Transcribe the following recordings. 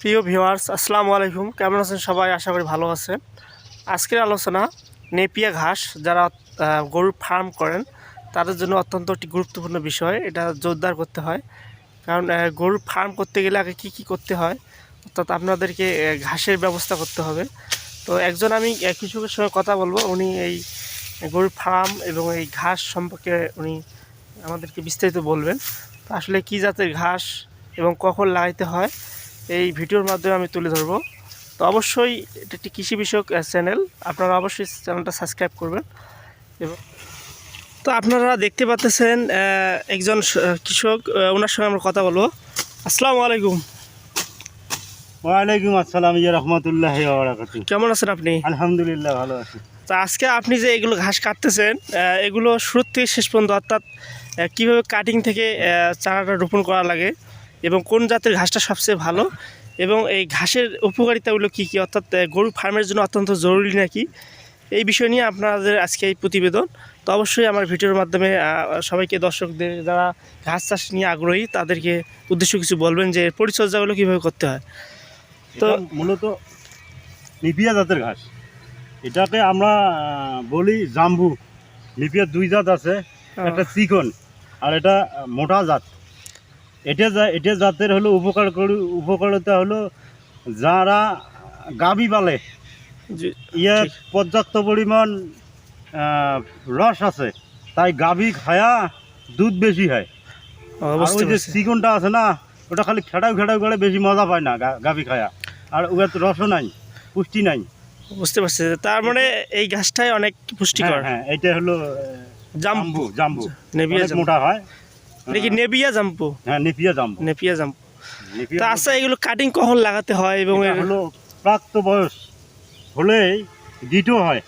প্রিয় ভিউয়ার্স, আসসালামু আলাইকুম। কেমন আছেন সবাই? আশা করি ভালো আছেন। আজকের আলোচনা নেপিয়া ঘাস যারা গরুর ফার্ম করেন, তাদের জন্য অত্যন্ত একটি গুরুত্বপূর্ণ বিষয়। এটা জোরদার করতে হয়। কারণ গরুর ফার্ম করতে গেলে আগে কী কী করতে হয়? অর্থাৎ আপনাদেরকে ঘাসের ব্যবস্থা করতে হবে। তো একজন আমি কৃষকের সঙ্গে কথা বলব। উনি এই গরুর ফার্ম এবং এই ঘাস সম্পর্কে উনি আমাদেরকে বিস্তারিত বলবেন। আসলে কী জাতের ঘাস এবং কখন লাগাইতে হয়? এই ভিডিওর মাধ্যমে আমি তুলে ধরবো। তো অবশ্যই এটা একটি কৃষি বিষয়ক চ্যানেল আপনারা অবশ্যই চ্যানেলটা সাবস্ক্রাইব করবেন। এবং তো আপনারা দেখতে পাচ্ছেন একজন কৃষক ওনার সঙ্গে আমরা কথা বলব। আসসালামু আলাইকুম। ওয়ালাইকুম আসসালাম রহমতুল্লাহ কেমন আছেন আপনি? আলহামদুলিল্লাহ ভালো আছি। তো আজকে আপনি যে এগুলো ঘাস কাটতেছেন এগুলো শুরু থেকে শেষ পর্যন্ত অর্থাৎ কীভাবে কাটিং থেকে চারাটা রোপণ করা লাগে এবং কোন জাতের ঘাসটা সবচেয়ে ভালো? এবং এই ঘাসের উপকারিতাগুলো কী কী? অর্থাৎ গরু ফার্মের জন্য অত্যন্ত জরুরি নাকি? এই বিষয় নিয়ে আপনাদের আজকে এই প্রতিবেদন। তো অবশ্যই আমার ভিডিওর মাধ্যমে সবাইকে দর্শকদের যারা ঘাস চাষ নিয়ে আগ্রহী তাদেরকে উদ্দেশ্য কিছু বলবেন যে পরিচর্যাগুলো কীভাবে করতে হয়। তো- তো মূলত নিপিয়া জাতের ঘাস। এটাকে আমরা বলি জাম্বু। নিপিয়ার দুই জাত আছে একটা চিকন আর এটা মোটা জাত। এটা যা- এটা জাতের হলো উপকার করি উপকারিতা হলো যারা গাবি জি- ইয়ার পর্যাপ্ত পরিমাণ রস আছে তাই গাভী খায়া দুধ বেশি হয় ওই যে। চিকনটা আছে না ওটা খালি খেটাও খেটাও করে বেশি মজা পায় না গা- গাভী খায়া। আর তো রসও নাই পুষ্টি নাই। বুঝতে পারছি। তার মানে এই গাছটাই অনেক পুষ্টিকর। হ্যাঁ হ্যাঁ এইটা হলো জাম্বু। জাম্বু। মোটা হয়। দেখি নেপিয়া জাম্পু? হ্যাঁ নেপিয়া জাম্বু নেপিয়া জাম্পু। তো আচ্ছা এগুলো কাটিং কখন লাগাতে হয় এবং হলো প্রাপ্ত বয়স হলেই গিটও হয়।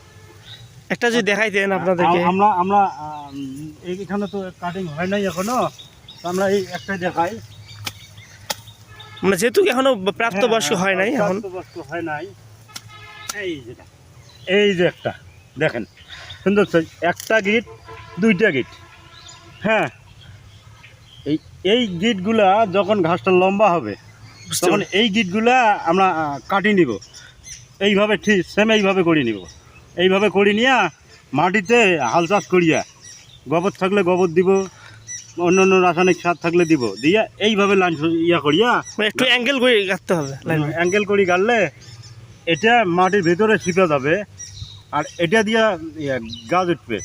একটা যদি দেখাই দেন আপনাদেরকে। আমরা আমরা আম, এইখানে তো কাটিং হয় নাই এখনও। আমরা এই একটাই দেখাই। মানে যেহেতু এখনও প্রাপ্ত বয়স্ক হ্যাঁ, হয় নাই এখন? প্রাপ্তবয়স্ক হয় নাই। এই যেটা এই যে একটা দেখেন। সুন্দর একটা গিট দুইটা গিট হ্যাঁ এই গিটগুলা যখন ঘাসটা লম্বা হবে তখন এই গিটগুলা আমরা কাটি নিব। এইভাবে ঠিক সেম এইভাবে করে নিব। এইভাবে করে নিয়ে মাটিতে হাল চাষ করিয়া গোবর থাকলে গোবর দিব অন্য অন্য রাসায়নিক সার থাকলে দিব দিয়া এইভাবে লাইন ইয়া করিয়া মানে একটু অ্যাঙ্গেল করে গাড়তে হবে অ্যাঙ্গেল করি। গাড়লে এটা মাটির ভেতরে ছিপে যাবে আর এটা দিয়ে ইয়ে, গাছ উঠবে।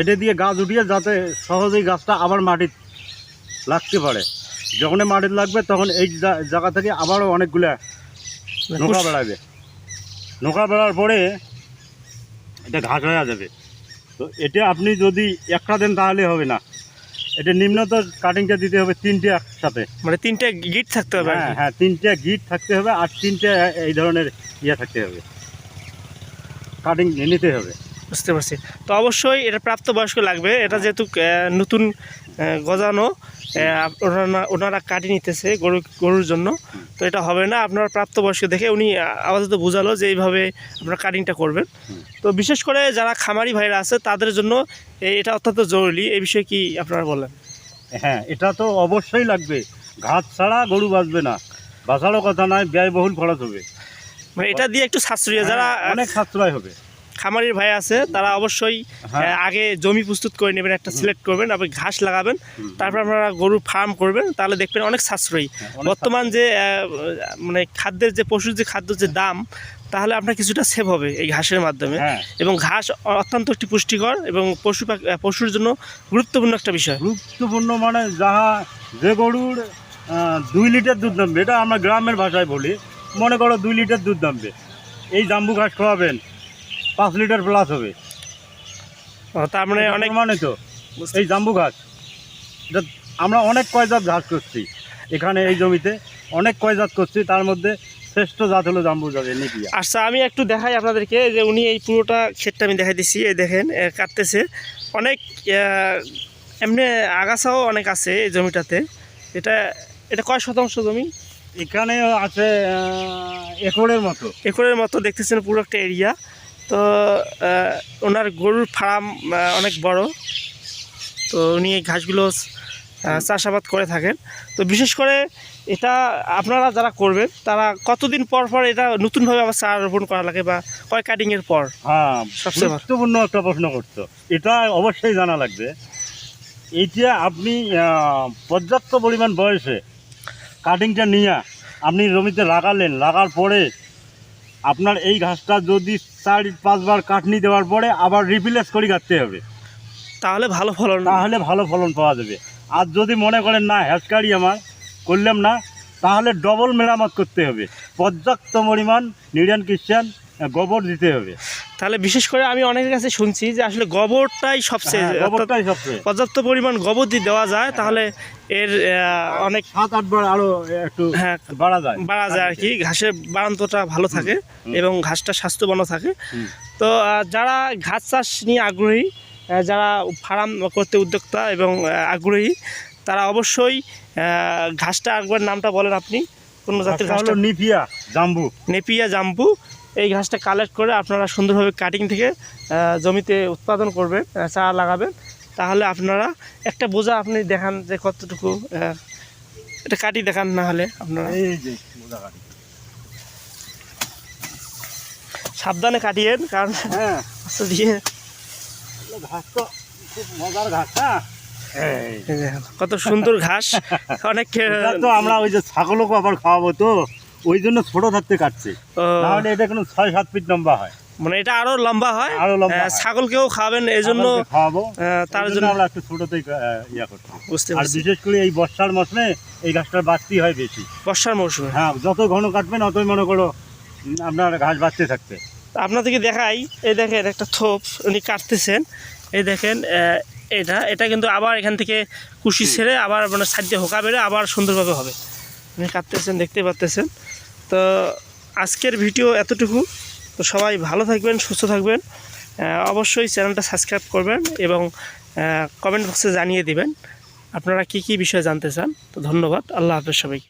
এটা দিয়ে গাছ উঠিয়ে যাতে সহজেই গাছটা আবার মাটির লাগতে পারে। যখনই মাটির লাগবে তখন এই জায়গা থেকে আবারও অনেকগুলা নৌকা বেড়াবে। নৌকা বেড়ার পরে এটা ঘাস হয়ে যাবে। তো এটা আপনি যদি একটা দেন তাহলে হবে না। এটা নিম্নত কাটিংটা দিতে হবে তিনটে একসাথে। মানে তিনটে গিট থাকতে হবে হ্যাঁ হ্যাঁ তিনটে গিট থাকতে হবে আর তিনটে এই ধরনের ইয়ে থাকতে হবে। কাটিং নিতে হবে। বুঝতে পারছি। তো অবশ্যই এটা প্রাপ্তবয়স্ক লাগবে। এটা যেহেতু নতুন গজানো ওনারা ওনারা কাটি নিতেছে গরু গরুর জন্য। তো এটা হবে না আপনার প্রাপ্তবয়স্ক দেখে উনি আপাতত বোঝালো যে এইভাবে আপনারা কাটিংটা করবেন। তো বিশেষ করে যারা খামারি ভাইরা আছে তাদের জন্য এটা অত্যন্ত জরুরি। এই বিষয়ে কি আপনারা বলেন? হ্যাঁ এটা তো অবশ্যই লাগবে। ঘাস ছাড়া গরু বাঁচবে না। বাঁচারও কথা নয় ব্যয়বহুল খরচ হবে। মানে এটা দিয়ে একটু সাশ্রয় যারা হ্যাঁ, অনেক সাশ্রয় হবে। খামারির ভাই আছে তারা অবশ্যই হ্যাঁ। আগে জমি প্রস্তুত করে নেবেন একটা সিলেক্ট করবেন আপনি ঘাস লাগাবেন তারপর আপনারা গরু ফার্ম করবেন তাহলে দেখবেন অনেক সাশ্রয়ী। হ্যাঁ, বর্তমান যে মানে খাদ্যের যে পশুর যে খাদ্যের যে দাম তাহলে আপনার কিছুটা সেভ হবে এই ঘাসের মাধ্যমে। হ্যাঁ। এবং ঘাস অত্যন্ত একটি পুষ্টিকর এবং পশু পাখি- পশুর জন্য গুরুত্বপূর্ণ একটা বিষয়। গুরুত্বপূর্ণ মানে যাহা যে গরুর দুই লিটার দুধ নামবে এটা আমরা গ্রামের ভাষায় বলি। মনে করো দুই লিটার দুধ নামবে। এই জাম্বু ঘাস খাওয়াবেন পাঁচ লিটার প্লাস হবে। তার মানে অনেক প্রমাণিত এই জাম্বু ঘাস। আমরা অনেক কয় জাত ঘাস করছি এখানে এই জমিতে। অনেক কয়জাত করছি তার মধ্যে শ্রেষ্ঠ জাত হলো জাম্বু জাতের নিপিয়া। আচ্ছা আমি একটু দেখাই আপনাদেরকে যে উনি এই পুরোটা ক্ষেতটা আমি দেখাই দিচ্ছি এই দেখেন কাটতেছে। অনেক এমনি আগাছাও অনেক আছে এই জমিটাতে। এটা এটা কয় শতাংশ জমি? এখানে আছে একরের মতো। একরের মতো দেখতেছেন পুরো একটা এরিয়া তো ওনার গরুর ফার্ম অনেক বড়। তো উনি এই ঘাসগুলো চাষাবাদ করে থাকেন। তো বিশেষ করে এটা আপনারা যারা করবেন তারা কতদিন পর পর এটা নতুনভাবে আবার চারা রোপণ করা লাগে বা কয় কাটিংয়ের পর? হ্যাঁ সবচেয়ে গুরুত্বপূর্ণ একটা প্রশ্ন করছ। এটা অবশ্যই জানা লাগবে। এইটা আপনি পর্যাপ্ত পরিমাণ বয়সে কাটিংটা নিয়ে আপনি জমিতে লাগালেন লাগার পরে আপনার এই ঘাসটা যদি চার পাঁচবার কাটনি দেওয়ার পরে আবার রিপ্লেস করে কাটতে হবে। তাহলে ভালো ফলন। তাহলে ভালো ফলন পাওয়া যাবে। আর যদি মনে করেন না হ্যাসকারি আমার করলাম না তাহলে ডবল মেরামত করতে হবে। পর্যাপ্ত পরিমাণ নিউরিয়ান ক্রিশ্চিয়ান গোবর দিতে হবে। তাহলে বিশেষ করে আমি অনেকের কাছে শুনছি যে আসলে গোবরটাই সবচেয়ে হ্যাঁ, গোবরটাই সবচেয়ে। পর্যাপ্ত পরিমাণ গোবর দিয়ে দেওয়া যায় তাহলে এর অনেক সাত আটবার আরও একটু হ্যাঁ বাড়া যায়। বাড়া যায় আর কি। ঘাসের বাড়ান্তটা ভালো থাকে এবং ঘাসটা স্বাস্থ্যবানও থাকে। তো যারা ঘাস চাষ নিয়ে আগ্রহী যারা ফার্ম করতে উদ্যোক্তা এবং আগ্রহী তারা অবশ্যই ঘাসটা একবার নামটা বলেন আপনি। কোন জাতের ঘাসটা ঘাসটা? হলো জাম্বু। নেপিয়া জাম্পু এই ঘাসটা কালেক্ট করে আপনারা সুন্দরভাবে কাটিং থেকে জমিতে উৎপাদন করবেন চারা লাগাবেন। তাহলে আপনারা একটা বোঝা আপনি দেখান যে কতটুকু এটা কাটি দেখান না হলে আপনারা। এই যে বোঝা কাঠি। সাবধানে কাটিয়েন কারণ হ্যাঁ। দিয়ে। ঘাস তো খুব মজার ঘাস না এই এই দেখেন, কত সুন্দর ঘাস। অনেক তো আমরা ওই যে ছাগলকে আবার খাওয়াবো তো। ওই জন্য ছোট থাকতে কাটছে। ও, নাহলে এটা কোনো ছয় সাত ফিট লম্বা হয়। মানে এটা আরও লম্বা হয়? আরও লম্বা হয়। ছাগলকেও খাবেন এই জন্য খাওয়াবো। তার জন্য আমরা একটু ছোটতেই ইয়া করছি। বুঝতে আর বিশেষ করে এই বর্ষার মৌসুমে এই ঘাসটার বাড়তি হয় বেশি। বর্ষার মৌসুমে? হ্যাঁ যত ঘন কাটবেন অতই মনে করো আপনার ঘাস বাড়তে থাকবে। আপনাদেরকে দেখাই এই দেখেন একটা থোপ উনি কাটতেছেন। এই দেখেন আহ, এটা এটা কিন্তু আবার এখান থেকে কুশি ছেড়ে আবার মানে সাইডে হোকা বেড়ে আবার সুন্দরভাবে হবে। উনি কাটতেছেন দেখতে পাচ্তেছেন তো আজকের ভিডিও এতটুকু। তো সবাই ভালো থাকবেন, সুস্থ থাকবেন। অবশ্যই চ্যানেলটা সাবস্ক্রাইব করবেন এবং কমেন্ট বক্সে জানিয়ে দিবেন আপনারা কি কি বিষয়ে জানতে চান। তো ধন্যবাদ, আল্লাহ হাফেজ সবাইকে।